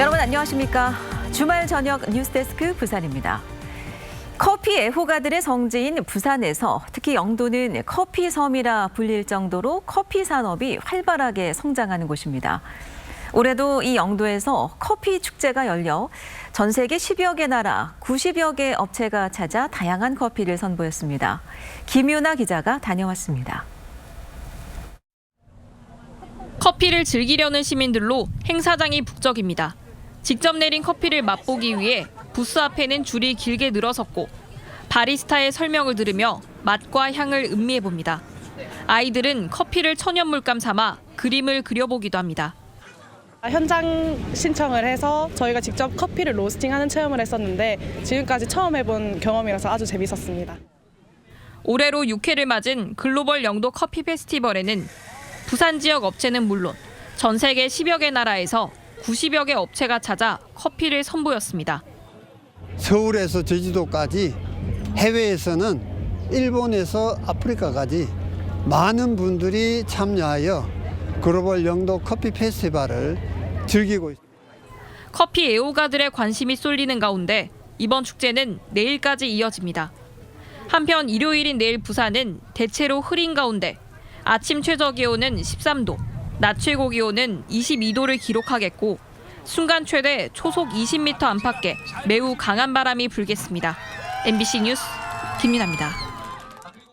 여러분 안녕하십니까? 주말 저녁 뉴스데스크 부산입니다. 커피 애호가들의 성지인 부산에서 특히 영도는 커피 섬이라 불릴 정도로 커피 산업이 활발하게 성장하는 곳입니다. 올해도 이 영도에서 커피 축제가 열려 전 세계 10여 개 나라 90여 개 업체가 찾아 다양한 커피를 선보였습니다. 김유나 기자가 다녀왔습니다. 커피를 즐기려는 시민들로 행사장이 북적입니다. 직접 내린 커피를 맛보기 위해 부스 앞에는 줄이 길게 늘어섰고 바리스타의 설명을 들으며 맛과 향을 음미해 봅니다. 아이들은 커피를 천연 물감 삼아 그림을 그려보기도 합니다. 현장 신청을 해서 저희가 직접 커피를 로스팅하는 체험을 했었는데 지금까지 처음 해본 경험이라서 아주 재밌었습니다. 올해로 6회를 맞은 글로벌 영도 커피 페스티벌에는 부산 지역 업체는 물론 전 세계 10여 개 나라에서 90여 개 업체가 찾아 커피를 선보였습니다. 서울에서 제주도까지 해외에서는 일본에서 아프리카까지 많은 분들이 참여하여 글로벌 영도 커피 페스티벌을 즐기고 있습니다. 커피 애호가들의 관심이 쏠리는 가운데 이번 축제는 내일까지 이어집니다. 한편 일요일인 내일 부산은 대체로 흐린 가운데 아침 최저 기온은 13도, 낮 최고 기온은 22도를 기록하겠고 순간 최대 초속 20m 안팎의 매우 강한 바람이 불겠습니다. MBC 뉴스 김민아입니다.